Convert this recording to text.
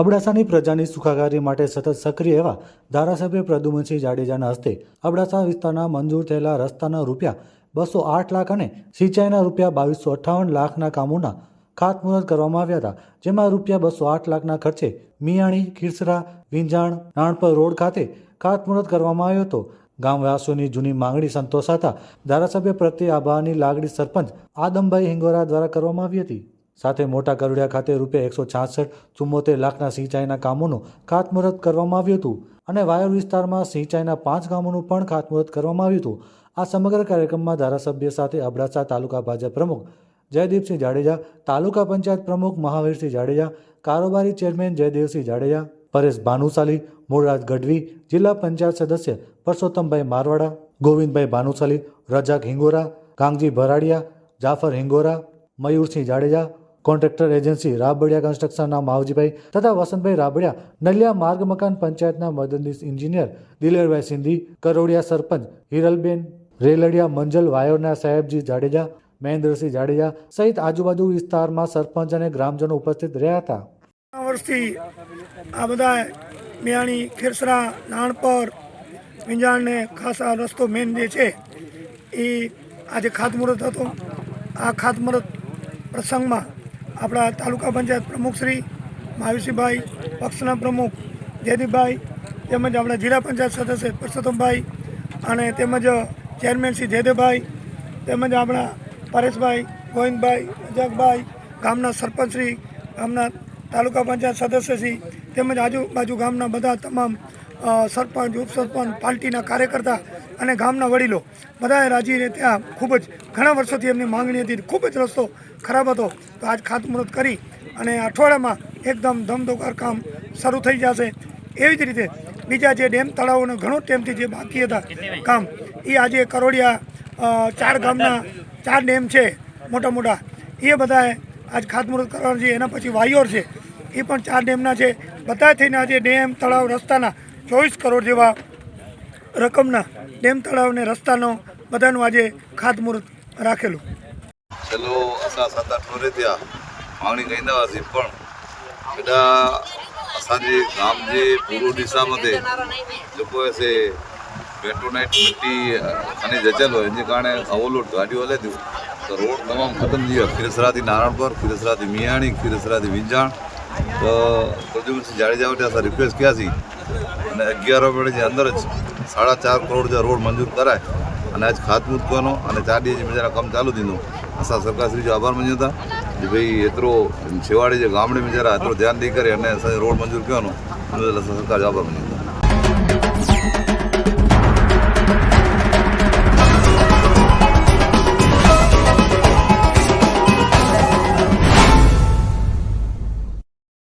અબડાસાની પ્રજાની સુખાકારી માટે સતત સક્રિય એવા ધારાસભ્ય પ્રદ્યુમનસિંહ જાડેજાના હસ્તે અબડાસા વિસ્તારના મંજૂર થયેલા રસ્તાના રૂપિયા બસો આઠ લાખ અને સિંચાઈના રૂપિયા બાવીસો અઠ્ઠાવન લાખના કામોના ખાતમુહૂર્ત કરવામાં આવ્યા હતા, જેમાં રૂપિયા બસો આઠ લાખના ખર્ચે મિયાણી, ખીરસરા, વિંજાણ, નાણપર રોડ ખાતે ખાતમુહૂર્ત કરવામાં આવ્યો હતો. ગામવાસીઓની જૂની માંગણી સંતોષાતા ધારાસભ્ય પ્રત્યે આભારની લાગણી સરપંચ આદમભાઈ હિંગોરા દ્વારા કરવામાં આવી હતી. સાથે મોટા કરોડિયા ખાતે રૂપિયા એકસો છાસઠ, ચુમ્મોતેર લાખના સિંચાઈના કામોનું ખાતમુહૂર્ત કરવામાં આવ્યું હતું અને વાયર વિસ્તારમાં સિંચાઈના પાંચ કામોનું પણ ખાતમુહૂર્ત કરવામાં આવ્યું હતું. આ સમગ્ર કાર્યક્રમમાં ધારાસભ્ય સાથે અબડાસા તાલુકા ભાજપ પ્રમુખ જયદીપસિંહ જાડેજા, તાલુકા પંચાયત પ્રમુખ મહાવીરસિંહ જાડેજા, કારોબારી ચેરમેન જયદેવસિંહ જાડેજા, પરેશ ભાનુશાલી મૂળરાજ ગઢવી, જિલ્લા પંચાયત સદસ્ય પરસોત્તમભાઈ મારવાડા, ગોવિંદભાઈ ભાનુશાલી, રજાક હિંગોરા કાંગજી ભરાડિયા, જાફર હિંગોરા, મયુરસિંહ જાડેજા કોન્ટ્રાક્ટર એજન્સી રાબડિયા કન્સ્ટ્રક્શનના માવજીભાઈ તથા વસંતભાઈ રાબડિયા નલિયા માર્ગ મકાન પંચાયતના મદદનીશ એન્જિનિયર દિલેરભાઈ સિંધી, કરોડિયા સરપંચ હિરલબેન, રેલડિયા મંજલ વાયોરના સાહેબજી જાડેજા, મહેન્દ્રસિંહ જાડેજા સહિત આજુબાજુ વિસ્તારમાં સરપંચ અને ગ્રામજનો ઉપસ્થિત રહ્યા હતા. વર્ષથી આ બધા મિયાણી, ખીરસરા, નાણપર, વિંજાણને ખાસ રસ્તો મેન જે છે, એ આજે ખાતમુહૂર્ત હતો. આ ખાતમુહૂર્ત પ્રસંગમાં આપણા તાલુકા પંચાયત પ્રમુખશ્રી મહાવીરસિંહભાઈ પક્ષના પ્રમુખ જયદીપભાઈ તેમજ આપણા જિલ્લા પંચાયત સદસ્ય પરસોત્તમભાઈ અને તેમજ ચેરમેન શ્રી જયદેવભાઈ તેમજ આપણા પરેશભાઈ, ગોવિંદભાઈ રજાકભાઈ ગામના સરપંચશ્રી ગામના તાલુકા પંચાયત સદસ્યશ્રી તેમજ આજુબાજુ ગામના બધા તમામ સરપંચ, ઉપસરપંચ, પાર્ટીના કાર્યકર્તા અને ગામના વડીલો બધાએ રાજીને ત્યાં ખૂબ જ ઘણા વર્ષોથી એમની માંગણી હતી. ખૂબ જ રસ્તો ખરાબ હતો. તો આજ ખાતમુહૂર્ત કરી અને અઠવાડિયામાં એકદમ ધમધોકાર કામ શરૂ થઈ જશે. એવી જ રીતે બીજા જે ડેમ તળાવોને ઘણો ટાઈમથી જે બાકી હતા કામ, એ આજે કરોડિયા ચાર ગામના ચાર ડેમ છે મોટા મોટા. એ બધાએ આજ ખાતમુહૂર્ત કરવાનું છે. એના પછી વાયોર છે. એ પણ ચાર ડેમના છે. બધા થઈને આજે ડેમ, તળાવ, રસ્તાના ચોવીસ કરોડ જેવા રકમના ડેમ તળાવ ને રસ્તાનો બધાનું આજે ખાતમુહૂર્ત રાખેલું. ચલો અસા સાત આઠ વરે ત્યાં માગણી કહીને પણ બધા અસાંજે ગામ જે પૂર્વ દિશામાં તે લોકોએ છે પેટ્રોનાઇટ મિટ્ટી અને જજલ હોય, એને કારણે અવલોડ ગાડીઓ લેતી તો રોડ તમામ ખતમ થઈ ગયો. ખીરસરાથી નારાયણપુર, ખીરસરાથી મિયાણી, ખીરસરાથી વિંજાણ તો પ્રદ્યુમનસિંહ જાડેજા ત્યાં સર રિક્વેસ્ટ કર્યા છે. અને અગિયાર મિનિટની અંદર જ સાડા ચાર કરોડ જે રોડ મંજૂર કરાય અને આજ ખાતમુહૂર્ત કરવાનો અને ચાર દિવસ બીજાના કામ ચાલુ દીધું આશા સરકારશ્રીજો આભાર માન્યો હતા કે ભાઈ એટલો છેવાડે જે ગામડે બિચારા એટલો ધ્યાન દઈ કરે અને રોડ મંજૂર કરવાનો સરકાર આભાર માન્યો હતા